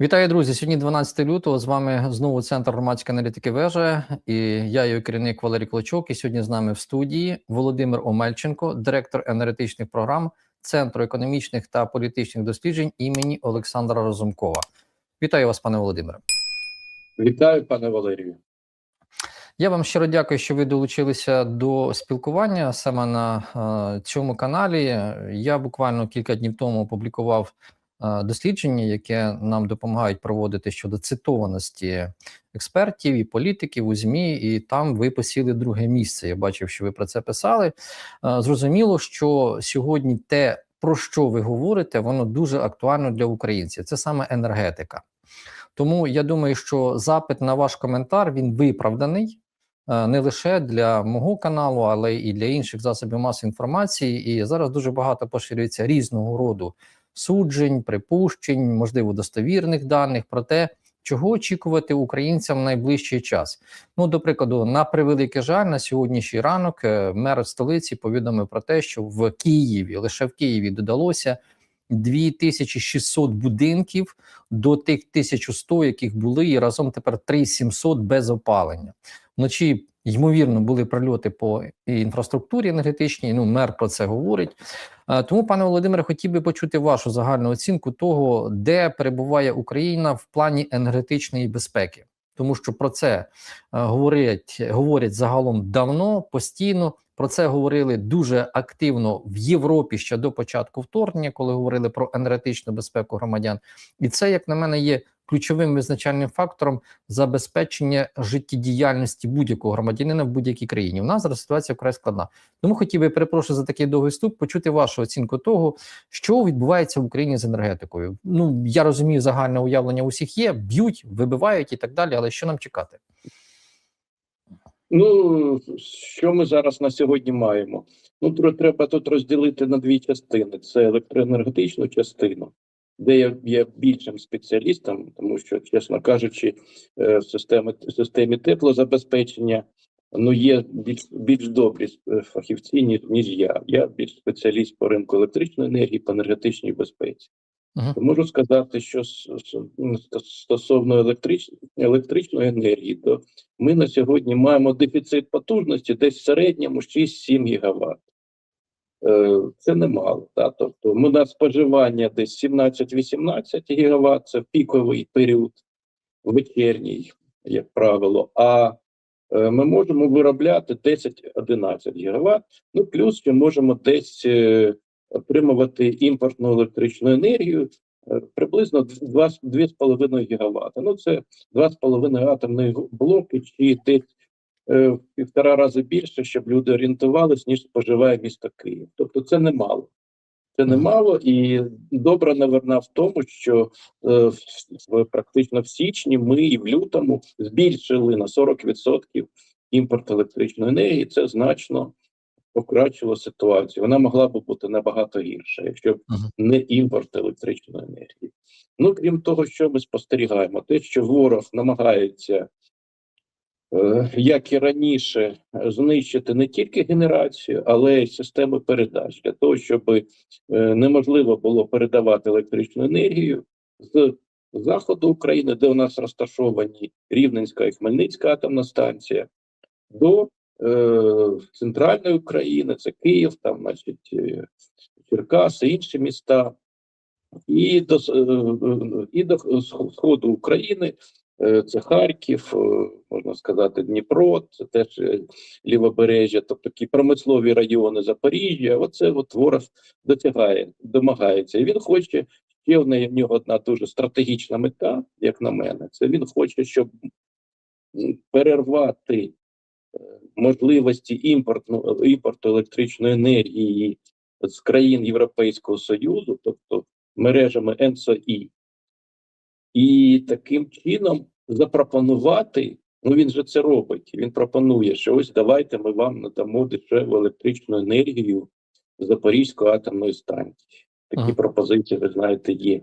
Вітаю, друзі! Сьогодні 12 лютого. З вами знову центр громадської аналітики вежа. І я його керівник Валерій Клочок. І сьогодні з нами в студії Володимир Омельченко, директор енергетичних програм Центру економічних та політичних досліджень імені Олександра Розумкова. Вітаю вас, пане Володимире. Вітаю, пане Валерію. Я вам щиро дякую, що ви долучилися до спілкування саме на е, цьому каналі. Я буквально кілька днів тому опублікував дослідження, яке нам допомагають проводити щодо цитованості експертів і політиків у ЗМІ, і там ви посіли друге місце. Я бачив, що ви про це писали. Е, зрозуміло, що сьогодні те, про що ви говорите, воно дуже актуально для українців. Це саме енергетика. Тому я думаю, що запит на ваш коментар він виправданий е, не лише для мого каналу, але і для інших засобів масової інформації. І зараз дуже багато поширюється різного роду суджень, припущень, можливо, достовірних даних про те, чого очікувати українцям в найближчий час. Ну, до прикладу, на превеликий жаль, на сьогоднішній ранок е, мер столиці повідомив про те, що в Києві лише в Києві додалося 2600 будинків до тих 1100, яких були, і разом тепер 3700 без опалення. Вночі, ймовірно, були прильоти по інфраструктурі енергетичній. Ну, мер про це говорить. Е, Тому, пане Володимире, хотів би почути вашу загальну оцінку того, де перебуває Україна в плані енергетичної безпеки. Тому що про це е, говорять, говорять загалом давно, постійно. Про це говорили дуже активно в Європі ще до початку вторгнення, коли говорили про енергетичну безпеку громадян. І це, як на мене, є ключовим визначальним фактором забезпечення життєдіяльності будь-якого громадянина в будь-якій країні. У нас зараз ситуація вкрай складна. Тому хотів би перепрошую за такий довгий вступ, почути вашу оцінку того, що відбувається в Україні з енергетикою. Ну я розумію, загальне уявлення усіх є, б'ють, вибивають і так далі. Але що нам чекати? Ну, що ми зараз на сьогодні маємо? Ну, треба тут розділити на дві частини: це електроенергетичну частину, де я є більшим спеціалістом, тому що, чесно кажучи, е, в системі, в системі теплозабезпечення ну, є більш, більш добрі е, фахівці, ніж, ніж я. Я більш спеціаліст по ринку електричної енергії, по енергетичній безпеці. Мгм. Можу сказати, що стосовно електрич... електричної енергії, то ми на сьогодні маємо дефіцит потужності десь в середньому 6-7 гігават. Е, Це немало. Та? Тобто ми на споживання десь 17-18 гігават, це піковий період, вечірній, як правило. А е, ми можемо виробляти 10-11 гігават, ну плюс ще можемо десь е, отримувати імпортну електричну енергію е, приблизно 2 2,5 гігават. Ну це 2,5 атомних блоки, чи десь е, в півтора рази більше, щоб люди орієнтувалися, ніж споживає місто Київ. Тобто це немало. Це немало, і добра новина в тому, що е, в- практично в січні ми і в лютому збільшили на 40% імпорт електричної енергії. Це значно покращило ситуацію. Вона могла б бути набагато гірша, якщо б не імпорт електричної енергії. Ну крім того, що ми спостерігаємо, те, що ворог намагається. е, Як і раніше, знищити не тільки генерацію, але й системи передач для того, щоб е, неможливо було передавати електричну енергію з заходу України, де у нас розташовані Рівненська і Хмельницька атомна станція, до центральної України, це Київ, там, значить, е, Черкаси, інші міста, і до, е, е, і до сходу України, е, це Харків, е, можна сказати, Дніпро, це теж е, лівобережжя, тобто такі промислові райони Запоріжжя. Оце от ворог дотягає, домагається. І він хоче ще в нього одна дуже стратегічна мета, як на мене. Це він хоче, щоб перервати е, можливості імпортну імпорту електричної енергії з країн Європейського Союзу, тобто мережами НСОІ, і таким чином запропонувати. Ну він же це робить. Він пропонує, що ось давайте ми вам надамо дешеву електричну енергію Запорізької атомної станції. Такі Ага. пропозиції, ви знаєте, є.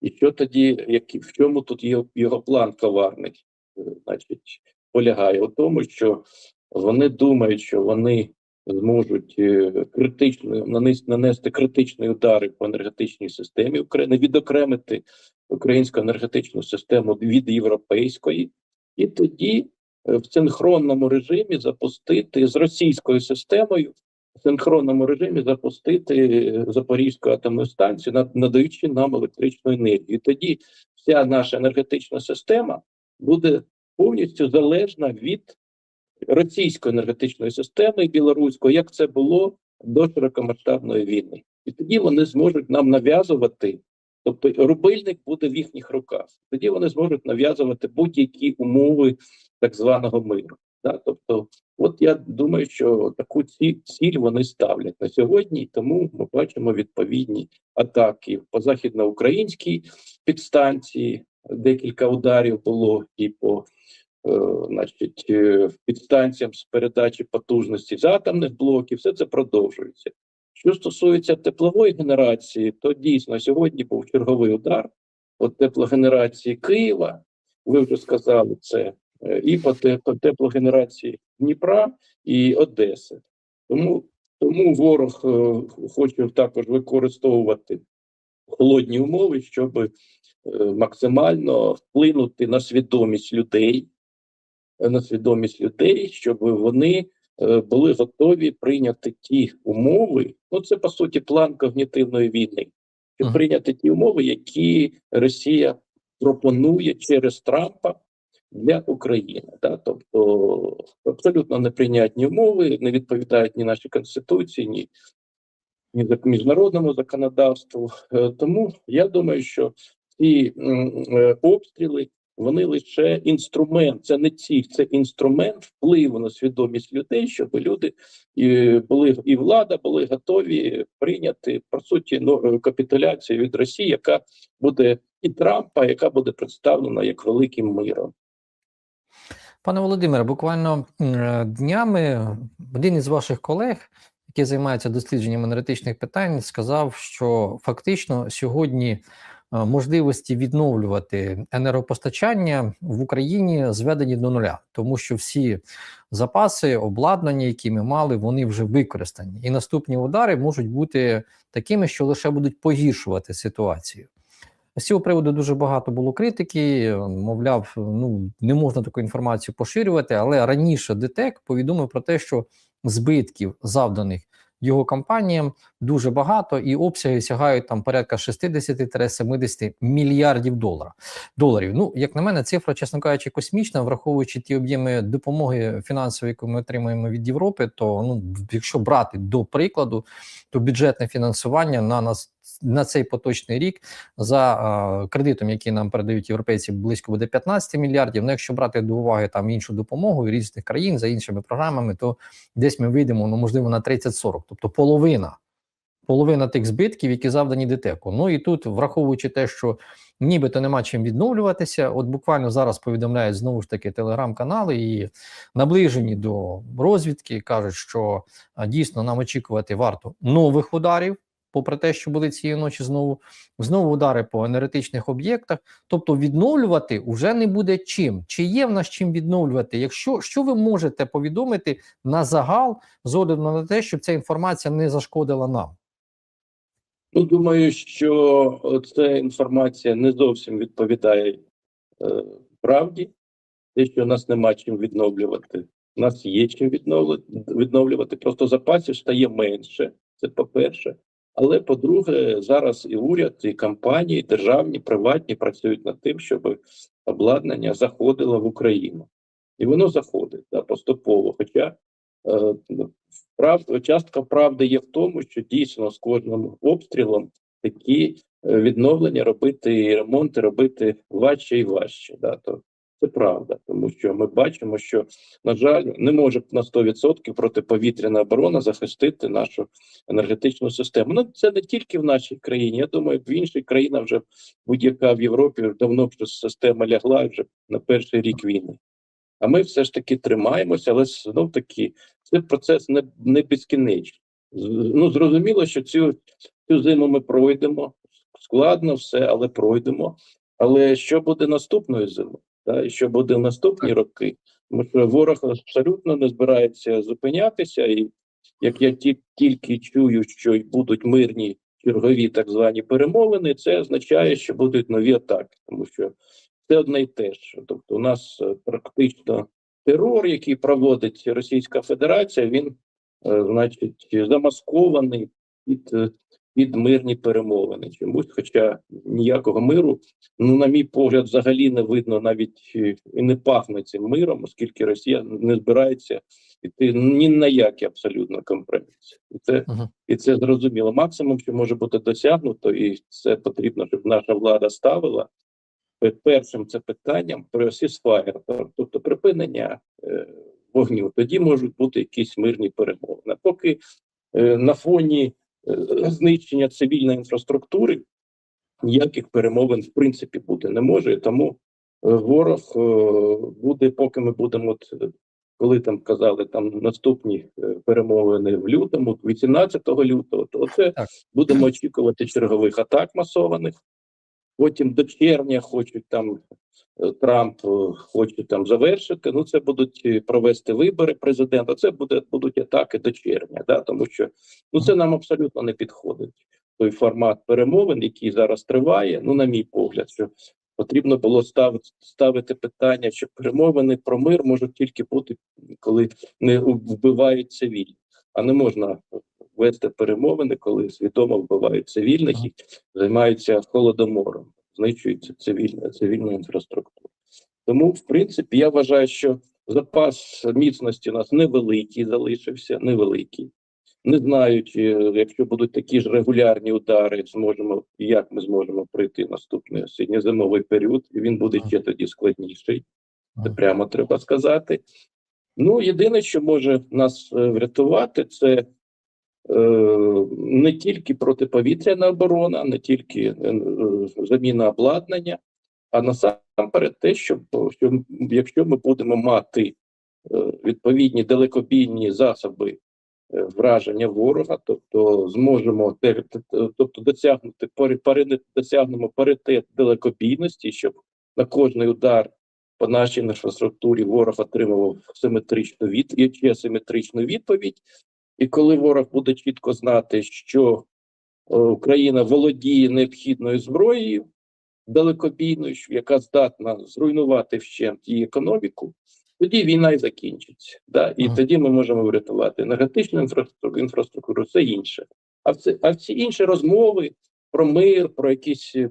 І що тоді, які, в чому тут є його план коварний? Е, Значить, полягає у тому, що вони думають, що вони зможуть е, критично нанести, нанести критичні удари по енергетичній системі України, відокремити українську енергетичну систему від європейської, і тоді е, в синхронному режимі запустити з російською системою в синхронному режимі запустити е, Запорізьку атомну станцію, надаючи нам електричну енергію. І тоді вся наша енергетична система буде повністю залежна від російської енергетичної системи білоруської, як це було до широкомасштабної війни. І тоді вони зможуть нам нав'язувати, тобто рубильник буде в їхніх руках. Тоді вони зможуть нав'язувати будь-які умови так званого миру. Да? Тобто, от я думаю, що таку ці- ціль вони ставлять на сьогодні, тому ми бачимо відповідні атаки по західноукраїнській підстанції. Декілька ударів було і по е, значить, е, підстанціям з передачі потужності з атомних блоків, все це продовжується. Що стосується теплової генерації, то дійсно сьогодні був черговий удар по теплогенерації Києва. Ви вже сказали це, е, і по, теплогенерації Дніпра і Одеси. Тому, тому ворог хоче також використовувати холодні умови, щоб е, максимально вплинути на свідомість людей, е, на свідомість людей, щоб вони е, були готові прийняти ті умови. Ну, це по суті план когнітивної війни, щоб прийняти ті умови, які Росія пропонує через Трампа для України. Да? Тобто абсолютно неприйнятні умови, не відповідають ні нашій конституції, ні ні міжнародному законодавству. Е, Тому я думаю, що ці е, обстріли вони лише інструмент, це не ціль, це інструмент впливу на свідомість людей, щоб люди були і влада були готові прийняти по суті ну, е, капітуляцію від Росії, яка буде і Трампа, яка буде представлена як великим миром. Пане Володимире, буквально е, днями один із ваших колег, який займається дослідженням енергетичних питань, сказав, що фактично сьогодні е, можливості відновлювати енергопостачання в Україні зведені до нуля, тому що всі запаси, обладнання, які ми мали, вони вже використані, і наступні удари можуть бути такими, що лише будуть погіршувати ситуацію. З цього приводу дуже багато було критики. е, Мовляв, ну не можна таку інформацію поширювати, але раніше ДТЕК повідомив про те, що збитків, завданих його компаніям, дуже багато, і обсяги сягають там порядка 60-70 мільярдів доларів. доларів. Ну, як на мене, цифра, чесно кажучи, космічна, враховуючи ті об'єми допомоги фінансової, яку ми отримуємо від Європи, то ну, якщо брати до прикладу, то бюджетне фінансування на нас на цей поточний рік за е, кредитом, який нам передають європейці, близько буде 15 мільярдів. Ну, якщо брати до уваги там іншу допомогу різних країн за іншими програмами, то десь ми вийдемо ну можливо на 30-40, тобто половина. Половина тих збитків, які завдані ДТЕКу. Ну і тут, враховуючи те, що нібито нема чим відновлюватися, от буквально зараз повідомляють знову ж таки телеграм-канали і наближені до розвідки кажуть, що дійсно нам очікувати варто нових ударів попри те, що були цієї ночі знову знову удари по енергетичних об'єктах. Тобто відновлювати вже не буде чим. Чи є в нас чим відновлювати? Якщо що ви можете повідомити на загал з огляду на те, щоб ця інформація не зашкодила нам? Ну, думаю, що ця інформація не зовсім відповідає е, правді. Те, що нас нема чим відновлювати. У нас є чим відновлювати. Просто запасів стає менше. Це по-перше. Але по-друге, зараз і уряд, і компанії, і державні, приватні працюють над тим, щоб обладнання заходило в Україну. І воно заходить да, поступово. Хоча прав, частка правди є в тому, що дійсно з кожним обстрілом такі е, відновлення робити і ремонти робити важче і важче. Да, то це правда, тому що ми бачимо, що на жаль, не може на 100% протиповітряна оборона захистити нашу енергетичну систему. Ну це не тільки в нашій країні. Я думаю, в інших країнах вже будь-яка в Європі давно вже система лягла вже на перший рік війни. А ми все ж таки тримаємося, але знов таки це процес не, не безкінечний. Ну зрозуміло, що цю, цю зиму ми пройдемо складно все, але пройдемо. Але що буде наступною зимою? Та, і що буде в наступні роки? Тому що ворог абсолютно не збирається зупинятися, і як я ті, тільки чую, що й будуть мирні чергові так звані перемовини, це означає, що будуть нові атаки, тому що це одне й те ж. Тобто, у нас е, практично терор, який проводить Російська Федерація, він, е, значить, замаскований під, е, під мирні перемовини. Чомусь, хоча ніякого миру, ну, на мій погляд, взагалі не видно навіть і не пахне цим миром, оскільки Росія не збирається іти ні на які абсолютно компроміси. І це, Мгм. і це зрозуміло. Максимум, що може бути досягнуто, і це потрібно, щоб наша влада ставила. Пе- Першим це питанням про ceasefire, тобто припинення е, вогню. Тоді можуть бути якісь мирні перемовини. Поки е, на фоні е, знищення цивільної інфраструктури ніяких перемовин в принципі бути не може. Тому е, ворог е, буде, поки ми будемо, е, коли там казали там наступні е, перемовини в лютому, 18 лютого, то це будемо очікувати чергових атак масованих. Потім до червня хочуть там е, Трамп е, хоче там завершити. Ну це будуть е, провести вибори президента. Це буде будуть атаки до червня, да тому що ну це нам абсолютно не підходить. Той формат перемовин, який зараз триває. Ну, на мій погляд, що потрібно було ставити ставити питання, що перемовини про мир можуть тільки бути, коли не вбивають цивільних, а не можна вести перемовини, коли свідомо вбивають цивільних і займаються холодомором, знищується цивільна цивільна інфраструктура. Тому, в принципі, я вважаю, що запас міцності у нас невеликий залишився, невеликий. Не знаю, чи якщо будуть такі ж регулярні удари, зможемо як ми зможемо пройти наступний осінньо-зимовий період, і він буде ще тоді складніший. Це прямо треба сказати. Ну, єдине, що може нас е, врятувати, це е, не тільки протиповітряна оборона, не тільки е, е, заміна обладнання, а насамперед те, що, що якщо ми будемо мати е, відповідні далекобійні засоби е, враження ворога, тобто зможемо тобто досягнути досягнемо паритет далекобійності, щоб на кожний удар по нашій інфраструктурі ворог отримував симетричну від асиметричну відповідь. І коли ворог буде чітко знати, що е, Україна володіє необхідною зброєю далекобійною, яка здатна зруйнувати вщент її економіку, тоді війна і закінчиться. Да? І Ага. тоді ми можемо врятувати енергетичну інфраструктуру, інфраструктуру, все інше. А все, а всі інші розмови про мир, про якісь е,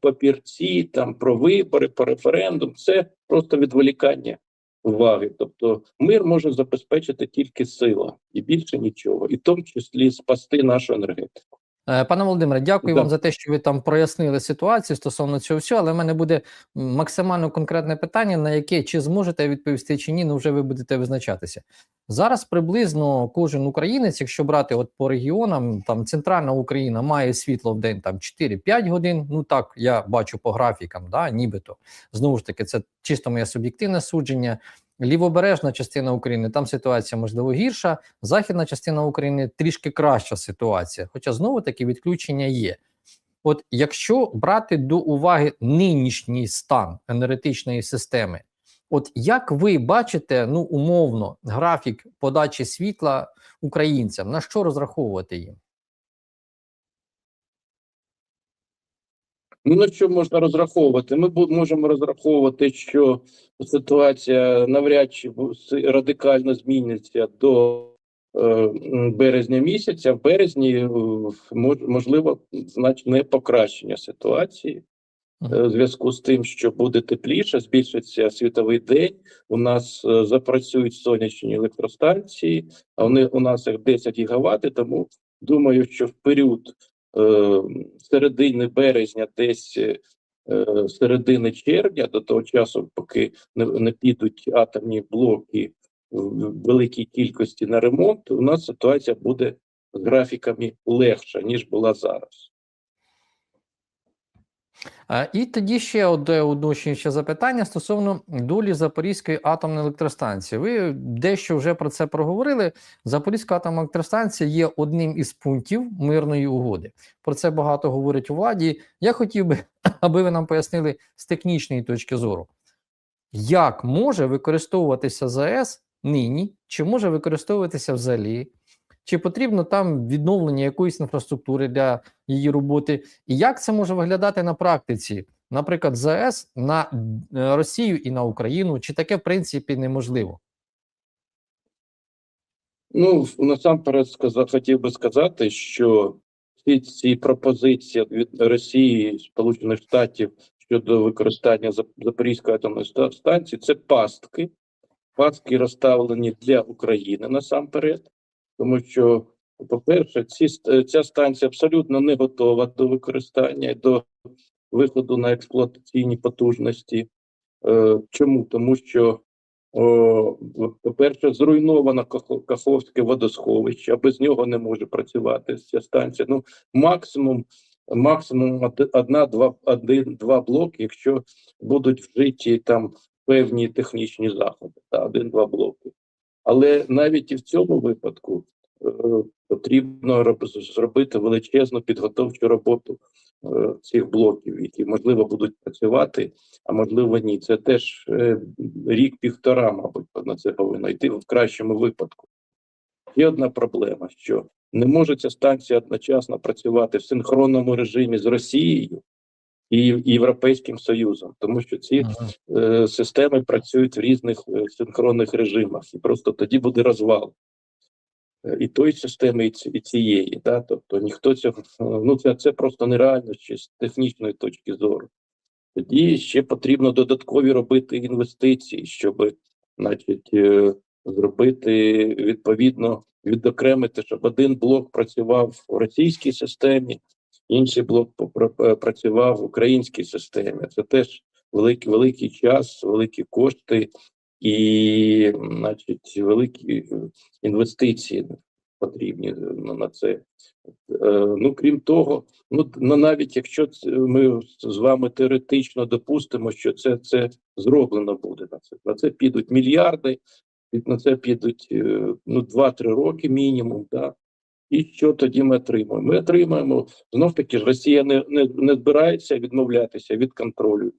папірці, там про вибори, про референдум, це просто відволікання уваги. Тобто мир може забезпечити тільки сила і більше нічого, і в тому числі спасти нашу енергетику. Е, Пане Володимире, дякую Да. вам за те, що ви там прояснили ситуацію стосовно цього всього, але в мене буде максимально конкретне питання, на яке чи зможете відповісти чи ні, ну вже ви будете визначатися. Зараз приблизно кожен українець, якщо брати от по регіонам, там центральна Україна має світло в день там 4-5 годин. Ну так я бачу по графікам, да, нібито знову ж таки, це чисто моє суб'єктивне судження. Лівобережна частина України там ситуація можливо гірша. Західна частина України трішки краща ситуація, хоча знову таки відключення є. От якщо брати до уваги нинішній стан енергетичної системи, от як ви бачите, ну умовно, графік подачі світла українцям, на що розраховувати їм? Ну, на що можна розраховувати? Ми можемо розраховувати, що ситуація навряд чи радикально зміниться до е, березня місяця. В березні е, можливо значне покращення ситуації. Е, В зв'язку з тим, що буде тепліше, збільшиться світовий день. У нас запрацюють сонячні електростанції, а вони у нас їх 10 гігават, тому думаю, що в період середини березня, десь е, е, середини червня, до того часу, поки не підуть атомні блоки в великій кількості на ремонт, у нас ситуація буде з графіками легша, ніж була зараз. Е, І тоді ще одне уточнююче запитання стосовно долі Запорізької атомної електростанції. Ви дещо вже про це проговорили. Запорізька атомна електростанція є одним із пунктів мирної угоди. Про це багато говорять у владі. Я хотів би, аби ви нам пояснили з технічної точки зору, як може використовуватися ЗАЕС нині, чи може використовуватися взагалі чи потрібно там відновлення якоїсь інфраструктури для її роботи, і як це може виглядати на практиці? Наприклад, ЗАЕС на е, Росію і на Україну, чи таке в принципі неможливо? Ну, насамперед сказав, хотів би сказати, що всі ці пропозиції від Росії, Сполучених Штатів щодо використання Зап- Запорізької атомної станції це пастки. Пастки розставлені для України насамперед, тому що, по-перше, ці, ст- ця станція абсолютно не готова до використання, до виходу на експлуатаційні потужності. Е, чому? Тому що по-перше, зруйновано Кахо- Каховське водосховище, а без нього не може працювати ця станція. Ну, максимум, максимум од- одна-два один, два блоки, якщо будуть вжиті там певні технічні заходи, та один-два блоки. Але навіть і в цьому випадку е, потрібно зробити величезну підготовчу роботу е, цих блоків, які можливо будуть працювати, а можливо ні. Це теж е, рік-півтора, мабуть, на це повинно йти в кращому випадку. Є одна проблема, що не може ця станція одночасно працювати в синхронному режимі з Росією і Європейським Союзом, тому що ці е, системи працюють в різних е, синхронних режимах, і просто тоді буде розвал Е, і тої системи, і, і цієї. Да? Тобто ніхто цього е, ну це, це просто нереально ще з технічної точки зору. Тоді ще потрібно додаткові робити інвестиції, щоб, значить, е, зробити відповідно відокремити, щоб один блок працював в російській системі, інший блок е, працював в українській системі. Це теж великий великий час, великі кошти і, значить, великі е, інвестиції потрібні на це. Е, Ну крім того, ну ну, навіть якщо ми з вами теоретично допустимо, що це, це зроблено буде на це. На це підуть мільярди, на це підуть ну 2-3 роки мінімум. Да? І що тоді ми отримаємо? Ми отримаємо знов таки ж Росія не, не, не збирається відмовлятися від контролю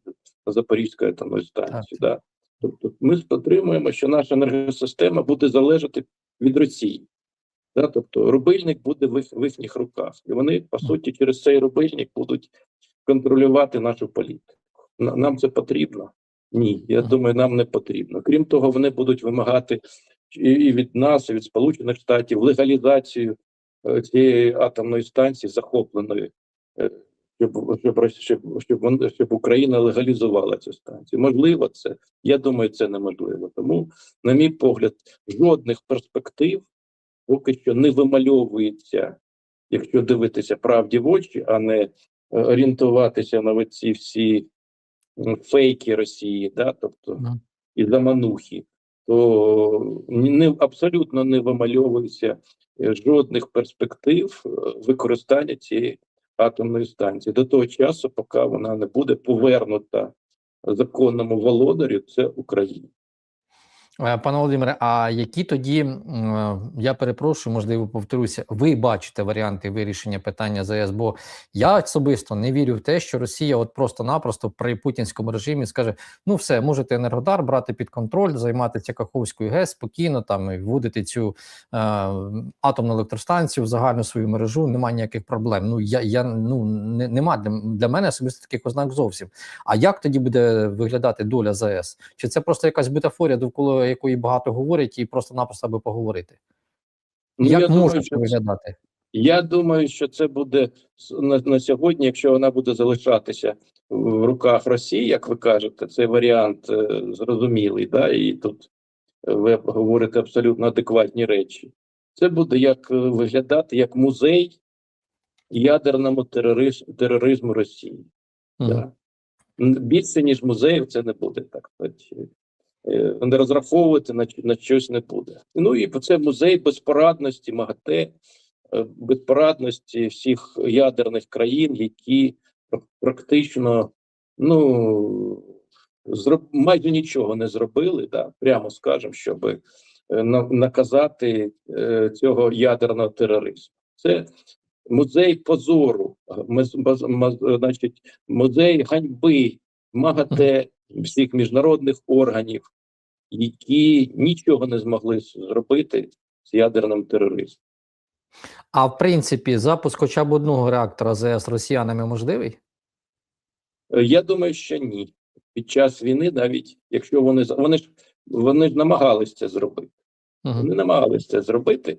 Запорізької атомної станції. Да? Тобто ми отримуємо, що наша енергосистема буде залежати від Росії. Да? Тобто рубильник буде в, в їхніх руках. І вони, по суті, через цей рубильник будуть контролювати нашу політику. Нам це потрібно? Ні, я думаю, нам не потрібно. Крім того, вони будуть вимагати і від нас, і від Сполучених Штатів легалізацію цієї атомної станції захопленої, е, щоб, щоб, щоб, щоб, щоб Україна легалізувала цю станцію. Можливо, це. Я думаю, це неможливо. Тому, на мій погляд, жодних перспектив поки що не вимальовується, якщо дивитися правді в очі, а не е, орієнтуватися на ці всі фейки Росії, да, тобто і заманухи, то не абсолютно не вимальовується е, жодних перспектив е, використання цієї атомної станції до того часу, поки вона не буде повернута законному володарю, це Україна. Е, Пане Володимире, а які тоді, я перепрошую, можливо, повторюся, ви бачите варіанти вирішення питання ЗАЕС? Бо я особисто не вірю в те, що Росія от просто-напросто при путінському режимі скаже: ну все, можете Енергодар брати під контроль, займатися Каховською ГЕС спокійно там і вводити цю е, атомну електростанцію в загальну свою мережу. Немає ніяких проблем. Ну я, я ну не, нема для, для мене особисто таких ознак зовсім. А як тоді буде виглядати доля ЗАЕС? Чи це просто якась бутафорія, довкола якої багато говорять, і просто-напросто аби поговорити? Ну, як я може думаю, це виглядати? Я думаю, що це буде на, на сьогодні, якщо вона буде залишатися в руках Росії, як ви кажете, цей варіант е, зрозумілий, да, і тут е, ви говорите абсолютно адекватні речі. Це буде як е, виглядати як музей ядерному тероризм, тероризму Росії. Мгм. Да. Більше, ніж музеїв, це не буде так. Е, Не розраховувати на, на щось не буде. Ну і це музей безпорадності МАГАТЕ, е, безпорадності всіх ядерних країн, які практично ну, зроб, майже нічого не зробили, да, прямо скажемо, щоб е, наказати цього ядерного тероризму. Це музей позору, значить, музей ганьби, МАГАТЕ всіх міжнародних органів, які нічого не змогли зробити з ядерним тероризмом. А в принципі, запуск хоча б одного реактора ЗС росіянами можливий? Е, Я думаю, що ні. Під час війни, навіть якщо вони вони ж вони ж намагались це зробити. Угу. Вони намагались це зробити,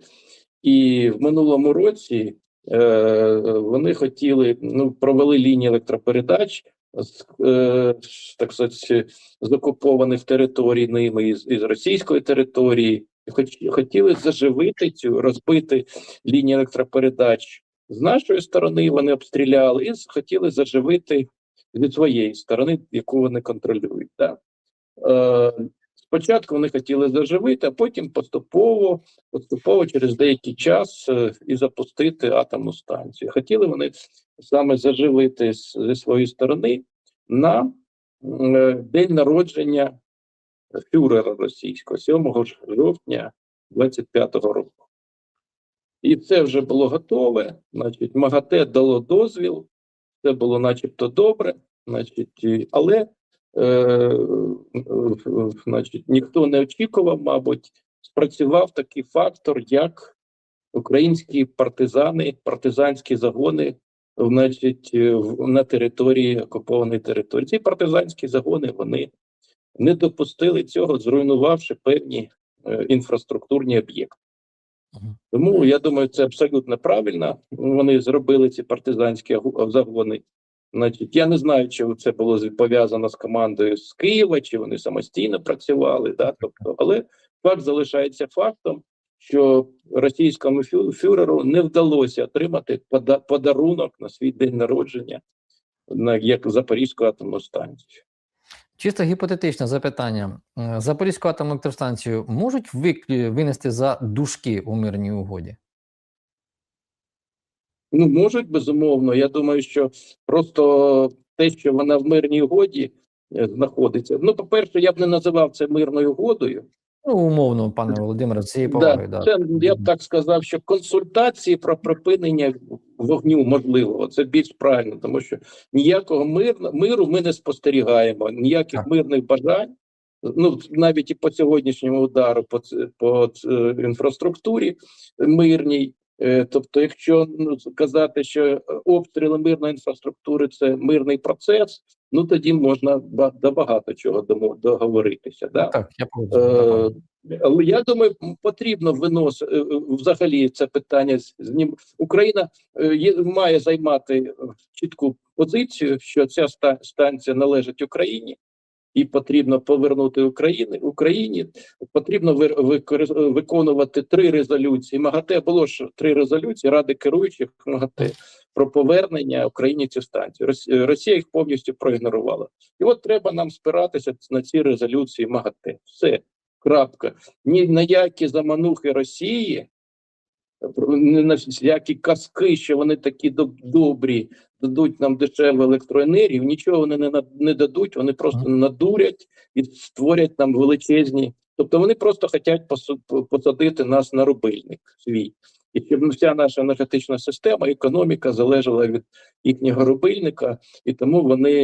і в минулому році е, вони хотіли ну провели лінії електропередач е, так сказати, з окупованих територій ними із, із російської території. Хоч хотіли заживити цю розбити лінію електропередач з нашої сторони. Вони обстріляли і хотіли заживити зі своєї сторони, яку вони контролюють. Да? Е, Спочатку вони хотіли заживити, а потім поступово, поступово через деякий час е, і запустити атомну станцію. Хотіли вони саме заживити зі своєї сторони на е, день народження фюрера російського 7 жовтня 25-го року. І це вже було готове. Значить, МАГАТЕ дало дозвіл, це було начебто добре, значить, але е, значить, ніхто не очікував, мабуть, спрацював такий фактор, як українські партизани, партизанські загони, значить, е, на території окупованої території. Ці партизанські загони вони не допустили цього, зруйнувавши певні е, інфраструктурні об'єкти. Тому я думаю, це абсолютно правильно. Вони зробили ці партизанські загони. Значить, я не знаю, чи це було пов'язано з командою з Києва, чи вони самостійно працювали. Да? Тобто, але факт залишається фактом, що російському фюреру не вдалося отримати подарунок на свій день народження на як Запорізьку атомну станцію. Чисто гіпотетичне запитання. Е, Запорізьку атомну електростанцію можуть винести за дужки у мирній угоді? Ну, можуть, безумовно. Я думаю, що просто те, що вона в мирній угоді е, знаходиться. Ну, по-перше, я б не називав це мирною угодою. Ну, умовно, пане Володимире, цієї поваги. Да, це я б так сказав, що консультації про припинення вогню можливо. Це більш правильно, тому що ніякого мир, миру ми не спостерігаємо, ніяких Так. мирних бажань. Ну навіть і по сьогоднішньому удару по, по інфраструктурі мирній. Е, Тобто, якщо ну, казати, що е, обстріли мирної інфраструктури це мирний процес, ну тоді можна до багато чого договоритися. Да? Так, я. Е, Але я думаю, потрібно виносити взагалі це питання з ним. Україна є, має займати чітку позицію, що ця ста- станція належить Україні, і потрібно повернути Україні Україні. Потрібно виконувати три резолюції. МАГАТЕ було ж три резолюції Ради керуючих МАГАТЕ про повернення Україні. Рос- е, Росія їх повністю проігнорувала. І от треба нам спиратися на ці резолюції МАГАТЕ. Все. Крапка. Ні на які заманухи Росії, ні на які казки, що вони такі доб- добрі, дадуть нам дешеву електроенергію, нічого вони не, не дадуть, вони просто надурять і створять нам величезні. Тобто вони просто хочуть посадити нас на рубильник свій. І щоб вся наша енергетична система, економіка залежала від їхнього рубильника, і тому вони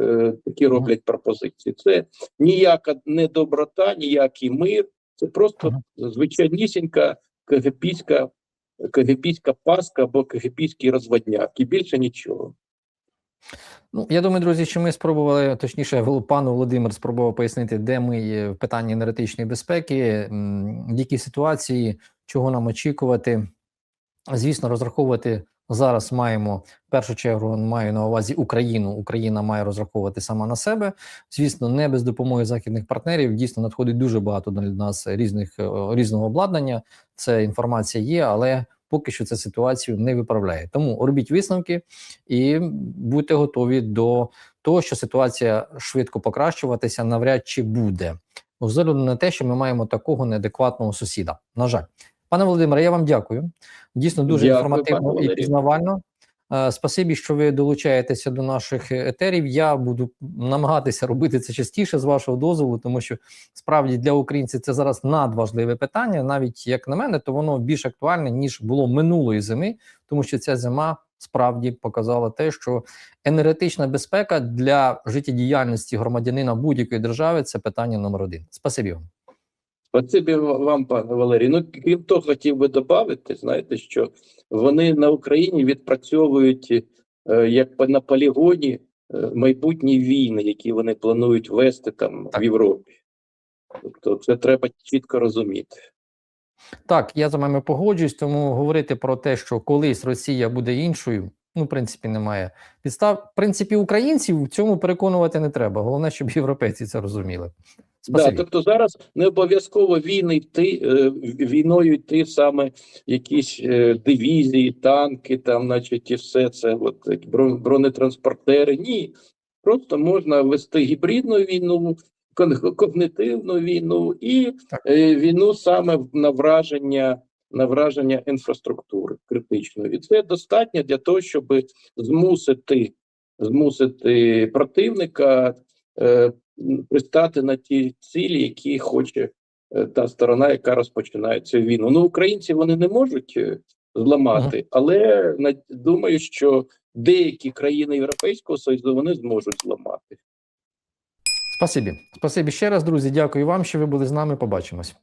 е, такі роблять пропозиції. Це ніяка не доброта, ніякий мир. Це просто звичайнісінька кагепійська, кагепійська паска або кагепійський розводняк, і більше нічого. Ну, я думаю, друзі, що ми спробували, точніше, пан Володимир спробував пояснити, де ми є в питанні енергетичної безпеки, які ситуації, чого нам очікувати. Звісно, розраховувати зараз маємо в першу чергу маю на увазі Україну. Україна має розраховувати сама на себе. Звісно, не без допомоги західних партнерів. Дійсно, надходить дуже багато до нас різних е, різного обладнання. Це інформація є, але поки що це ситуацію не виправляє. Тому робіть висновки і будьте готові до того, що ситуація швидко покращуватися навряд чи буде. З на те, що ми маємо такого неадекватного сусіда. На жаль, пане Володимире, я вам дякую. Дійсно, дуже Дякую, інформативно і пізнавально. Е, Спасибі, що ви долучаєтеся до наших етерів. Я буду намагатися робити це частіше з вашого дозволу, тому що справді для українців це зараз надважливе питання. Навіть як на мене, то воно більш актуальне ніж було минулої зими, тому що ця зима справді показала те, що енергетична безпека для життєдіяльності громадянина будь-якої держави це питання номер один. Спасибі вам. Спасибі вам, пане Валерій. Ну, крім того, хотів би додати, знаєте, що вони на Україні відпрацьовують е, як на полігоні е, майбутні війни, які вони планують вести там Так. в Європі. Тобто це треба чітко розуміти. Так, я з вами погоджуюсь, тому говорити про те, що колись Росія буде іншою, ну, в принципі, немає підстав. В принципі, українців в цьому переконувати не треба. Головне, щоб європейці це розуміли. Да, тобто зараз не обов'язково війни йти е, війною йти саме якісь е, дивізії, танки, там, значить, і все це, от бронетранспортери. Ні, просто можна вести гібридну війну, когнитивну війну і Так. е, війну саме на враження. На враження інфраструктури критичної, і це достатньо для того, щоб змусити змусити противника е, пристати на ті цілі, які хоче е, та сторона, яка розпочинає цю війну. Ну, українці вони не можуть е, зламати, але думаю, що деякі країни Європейського Союзу вони зможуть зламати. Спасибі. Спасибі ще раз, друзі. Дякую вам, що ви були з нами. Побачимось.